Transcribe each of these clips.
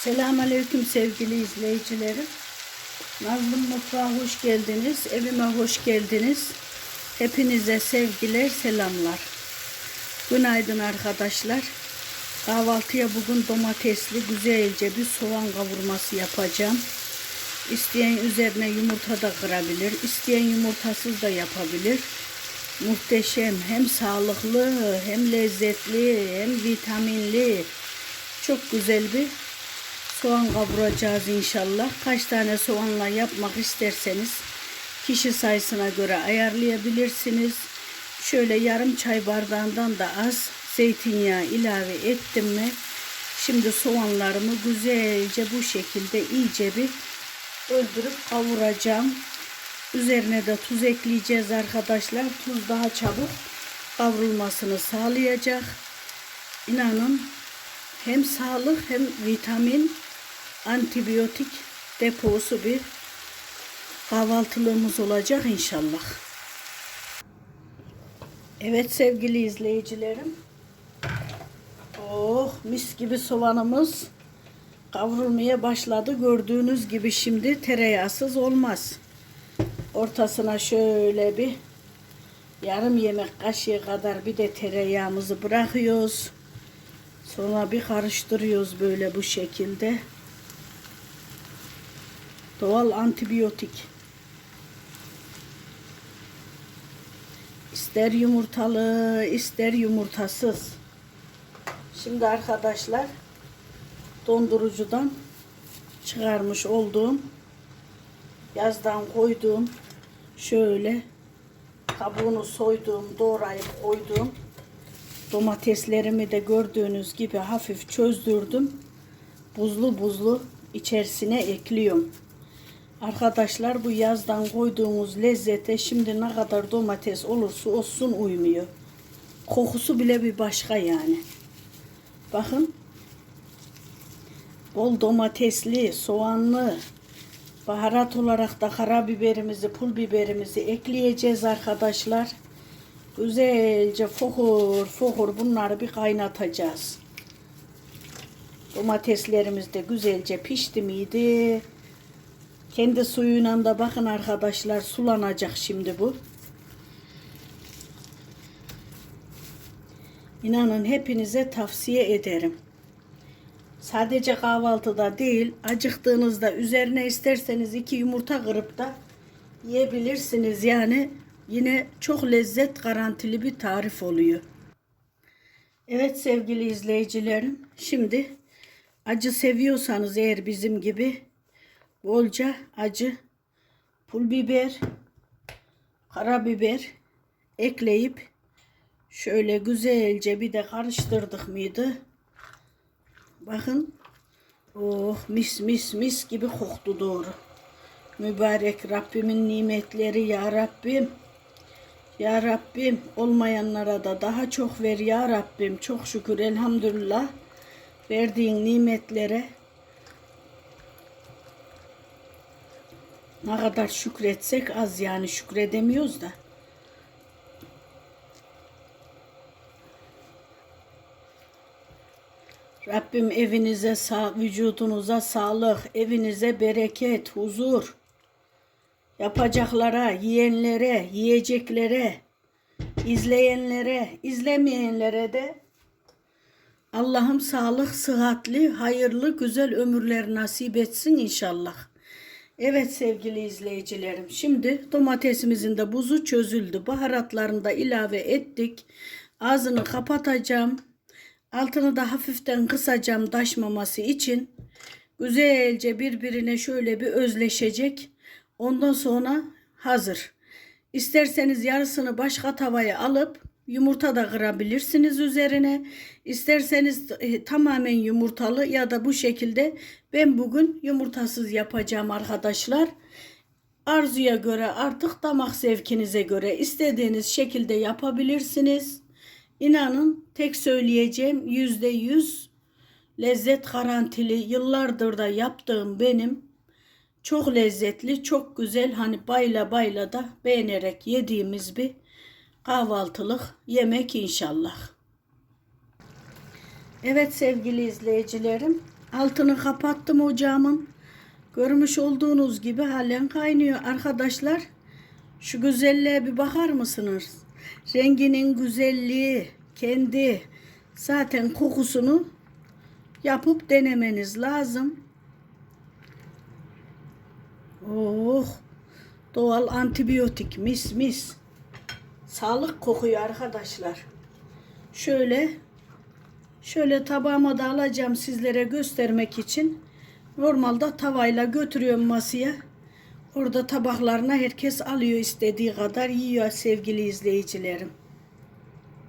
Selamünaleyküm sevgili izleyicilerim. Nazlım Mutfağa hoş geldiniz. Evime hoş geldiniz. Hepinize sevgiler, selamlar. Günaydın arkadaşlar. Kahvaltıya bugün domatesli güzelce bir soğan kavurması yapacağım. İsteyen üzerine yumurta da kırabilir. İsteyen yumurtasız da yapabilir. Muhteşem hem sağlıklı hem lezzetli hem vitaminli çok güzel bir soğan kavuracağız inşallah. Kaç tane soğanla yapmak isterseniz kişi sayısına göre ayarlayabilirsiniz. Şöyle yarım çay bardağından da az zeytinyağı ilave ettim mi şimdi soğanlarımı güzelce bu şekilde iyice bir öldürüp kavuracağım. Üzerine de tuz ekleyeceğiz arkadaşlar. Tuz daha çabuk kavrulmasını sağlayacak. İnanın hem sağlık hem vitamin antibiyotik deposu bir kahvaltılığımız olacak inşallah. Evet sevgili izleyicilerim. Oh mis gibi soğanımız kavrulmaya başladı. Gördüğünüz gibi şimdi tereyağsız olmaz. Ortasına şöyle bir yarım yemek kaşığı kadar bir de tereyağımızı bırakıyoruz. Sonra bir karıştırıyoruz böyle bu şekilde. Doğal antibiyotik. İster yumurtalı, ister yumurtasız. Şimdi arkadaşlar dondurucudan çıkarmış olduğum yazdan koyduğum şöyle kabuğunu soyduğum doğrayıp koyduğum domateslerimi de gördüğünüz gibi hafif çözdürdüm buzlu buzlu içerisine ekliyorum arkadaşlar bu yazdan koyduğumuz lezzete şimdi ne kadar domates olursa olsun uymuyor kokusu bile bir başka yani bakın bol domatesli soğanlı Baharat olarak da karabiberimizi, pul biberimizi ekleyeceğiz arkadaşlar. Güzelce fokur fokur bunları bir kaynatacağız. Domateslerimiz de güzelce pişti miydi? Kendi suyuyla da bakın arkadaşlar sulanacak şimdi bu. İnanın hepinize tavsiye ederim. Sadece kahvaltıda değil, acıktığınızda üzerine isterseniz iki yumurta kırıp da yiyebilirsiniz. Yani yine çok lezzet garantili bir tarif oluyor. Evet sevgili izleyicilerim, şimdi acı seviyorsanız eğer bizim gibi bolca acı pul biber, karabiber ekleyip şöyle güzelce bir de karıştırdık mıydı? Bakın. Oh mis mis mis gibi koktu doğru. Mübarek Rabbimin nimetleri ya Rabbim. Ya Rabbim olmayanlara da daha çok ver ya Rabbim. Çok şükür elhamdülillah verdiğin nimetlere ne kadar şükretsek az yani şükredemiyoruz da. Rabbim evinize, sağ, vücudunuza sağlık, evinize bereket, huzur. Yapacaklara, yiyenlere, yiyeceklere, izleyenlere, izlemeyenlere de Allah'ım sağlık, sıhhatli, hayırlı, güzel ömürler nasip etsin inşallah. Evet sevgili izleyicilerim. Şimdi domatesimizin de buzu çözüldü. Baharatlarını da ilave ettik. Ağzını kapatacağım. Altını da hafiften kısacağım taşmaması için. Güzelce birbirine şöyle bir özleşecek. Ondan sonra hazır. İsterseniz yarısını başka tavaya alıp yumurta da kırabilirsiniz üzerine. İsterseniz e, tamamen yumurtalı ya da bu şekilde ben bugün yumurtasız yapacağım arkadaşlar. Arzuya göre artık damak zevkinize göre istediğiniz şekilde yapabilirsiniz. İnanın tek söyleyeceğim yüzde yüz lezzet garantili yıllardır da yaptığım benim çok lezzetli çok güzel hani bayla bayla da beğenerek yediğimiz bir kahvaltılık yemek inşallah. Evet sevgili izleyicilerim Altını kapattım ocağımın. Görmüş olduğunuz gibi halen kaynıyor arkadaşlar. Şu güzelliğe bir bakar mısınız? Renginin güzelliği, kendi zaten kokusunu yapıp denemeniz lazım. Oh, doğal antibiyotik mis mis. Sağlık kokuyor arkadaşlar. Şöyle şöyle tabağıma da alacağım sizlere göstermek için. Normalde tavayla götürüyorum masaya. Orada tabaklarına herkes alıyor istediği kadar yiyor sevgili izleyicilerim.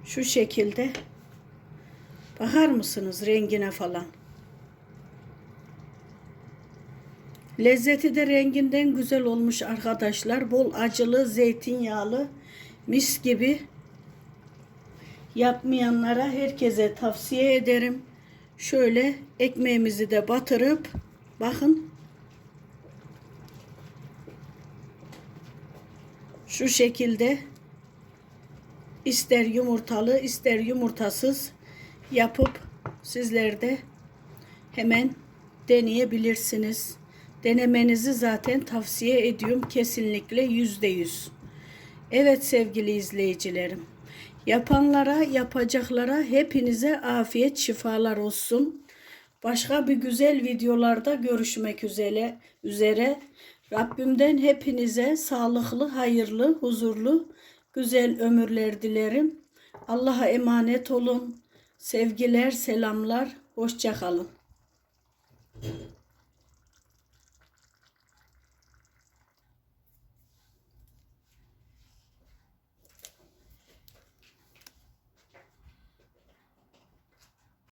Şu şekilde. Bakar mısınız rengine falan? Lezzeti de renginden güzel olmuş arkadaşlar. Bol acılı, zeytinyağlı, mis gibi. Yapmayanlara herkese tavsiye ederim. Şöyle ekmeğimizi de batırıp bakın şu şekilde ister yumurtalı ister yumurtasız yapıp sizler de hemen deneyebilirsiniz. Denemenizi zaten tavsiye ediyorum kesinlikle yüzde yüz. Evet sevgili izleyicilerim. Yapanlara, yapacaklara hepinize afiyet şifalar olsun. Başka bir güzel videolarda görüşmek üzere. üzere. Rabbimden hepinize sağlıklı, hayırlı, huzurlu, güzel ömürler dilerim. Allah'a emanet olun. Sevgiler, selamlar. Hoşça kalın.